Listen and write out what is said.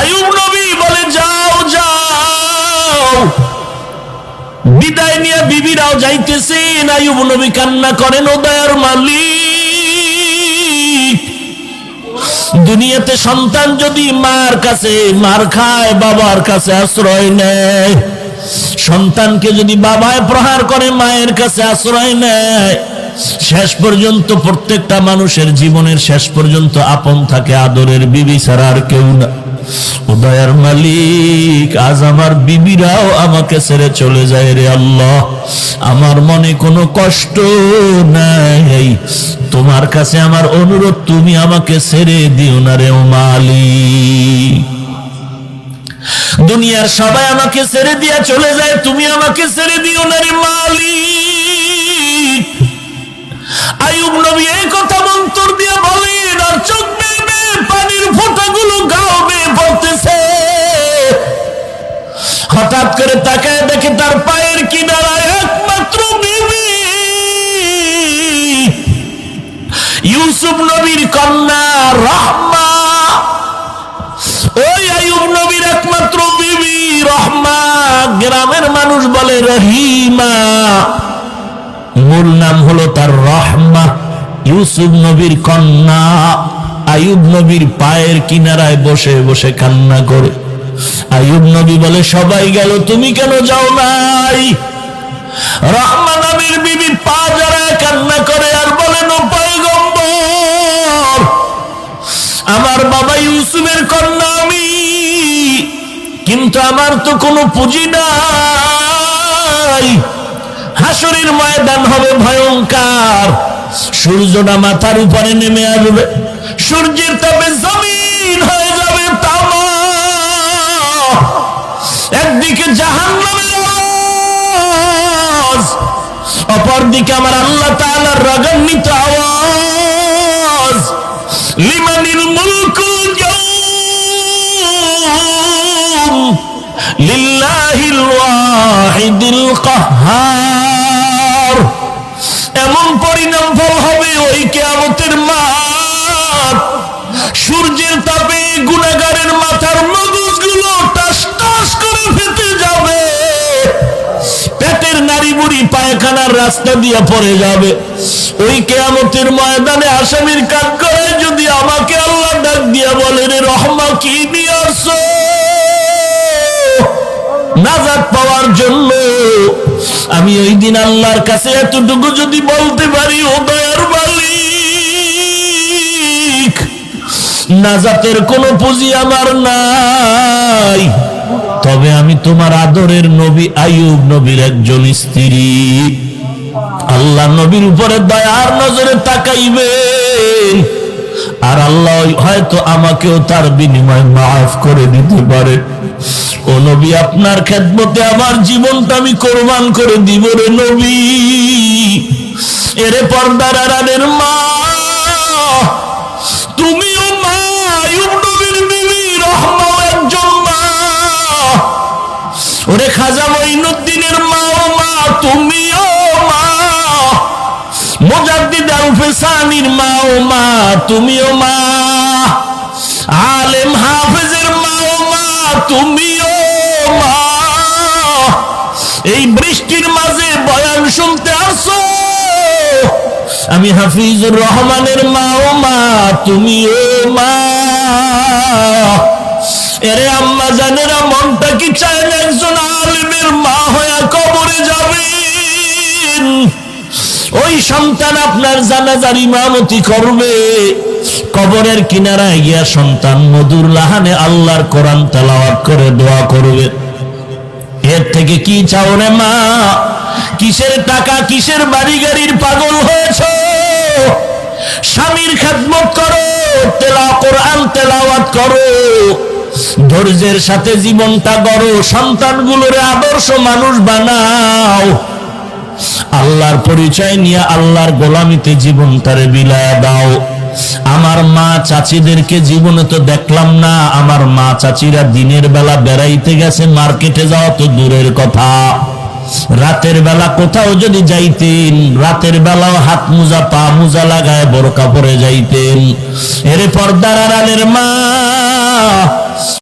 আয়ুব নবী বলে, যাও যাও। বিদায় নিয়ে বিবিরাও যাইতেছেন আয়ুব নবী কান্না করেন দয়ার মালিক, দুনিয়াতে সন্তান যদি মার কাছে, মার খায়, বাবার কাছে আশ্রয় নেয়। সন্তানকে যদি বাবায় প্রহার করে, মায়ের কাছে আশ্রয় নেয়। শেষ পর্যন্ত প্রত্যেকটা মানুষের জীবনের শেষ পর্যন্ত আপন থাকে, আদরের বিবি ছাড়া আর কেউ না। উদয়ার মালিক, আজ আমার বিবিরাও আমাকে ছেড়ে চলে যায় রে আল্লাহ। আমার মনে কোনো কষ্ট নাই। তোমার কাছে আমার অনুরোধ, তুমি আমাকে ছেড়ে দিও না রে ও মালিক। দুনিয়ার সবাই আমাকে ছেড়ে দিয়া চলে যায়, তুমি আমাকে ছেড়ে দিও না রে মালিক। আয়ুব নবী এই কথা মন্তর দিয়ে ওই আয়ুব নবীর একমাত্র বিবি রহমা গ্রামের মানুষ বলে রহিমা। মূল নাম হলো তার রহমা। ইউসুফ নবীর কন্যা। আয়ুব নবীর পায়ের কিনারায় বসে বসে কান্না করে। আয়ুব নবী বলে, সবাই গেল, তুমি কেন যাও নাই? রহমা বাবা ইউসুফের কন্যা আমি। কিন্তু আমার তো কোনো পুঁজি নাই। হাসরের ময়দান হবে ভয়ঙ্কর। সূর্যটা মাথার উপরে নেমে আসবে। সূর্যের তাপে জমিন হয়ে যাবে একদিকে জাহান আওয়াজ, অপরদিকে আমার আল্লাহ তাআলার রাগান্বিত আওয়াজ। লিমানিল লিল্লাহিল ওয়াহিদিল এমন পরিণাম ফল হবে ওই কেয়ামতের মাঠ। সূর্যের তাপে গুনাগারের মাথার মগজগুলো টাস টাস করে ফেটে যাবে। পেটের নারী বুড়ি পায়খানার রাস্তা দিয়ে পড়ে যাবে। ওই কেয়ামতের ময়দানে আসামির কাজ করে যদি আমাকে আল্লাহ ডাক দিয়া বলে, রে রহমা, কি নিয়ে আসো নাজাত পাওয়ার জন্য। আমি ওই দিন আল্লাহর কাছে এতটুকু যদি বলতে পারি, ও দয়ার নাজাতের কোনো পুঁজি আমার নাই। তবে আমি তোমার আদরের নবী আয়ুব নবীর একজন স্ত্রী। আল্লাহ নবীর উপরে দয়ার নজরে তাকাইবে আর আল্লাহ হয়তো আমাকেও তার বিনিময় মাফ করে দিতে পারে। ও নবী, আপনার খেদমতে আমার জীবনটা আমি কোরবান করে দিব রে নবী। এরে পর্দার মা, তুমিও মা ওরে খাজা মঈনুদ্দিনের মা, ও মা, তুমিও মা। মা, ও মা, তুমিও মা। আলেম মা তুমিও মা। এই বৃষ্টির মাঝে বয়ান শুনতে আসো। আমি হাফিজুর রহমানের মা ও মা, তুমিও মা। আম্মা জানেরা, মনটা কি চায় না একজন আলিমের মা হয়ে কবরে যাবেন? ওই সন্তান আপনার জানাজার ইমামতি করবে। কবরের কিনারায় গিয়া সন্তান মধুর লাহানে আল্লাহর কোরআন তেলাওয়াত করে দোয়া করবে। এর থেকে কি চাও রে মা? কিসের টাকা, কিসের বাড়ি গাড়ির পাগল হয়েছ? স্বামীর খেদমত করো, তেলা কোরআন তেলাওয়াত করো। ধৈর্যের সাথে জীবনটা গড়ো, সন্তানগুলোরে আদর্শ মানুষ বানাও। আল্লাহর পরিচয় নিয়ে আল্লাহর গোলামিতে জীবন তারে বিলায় দাও। আমার মা চাচিদেরকে জীবনে তো দেখলাম না, আমার মা চাচিরা দিনের বেলা বেড়াইতে গেছে, মার্কেটে যাওয়া তো দূরের কথা। রাতের বেলা কোথাও যদি যাইতেন, রাতের বেলাও হাত মোজা, পা মোজা লাগায় বড় কাপড়ে যাইতেন। এরে পর্দার আড়ালের মা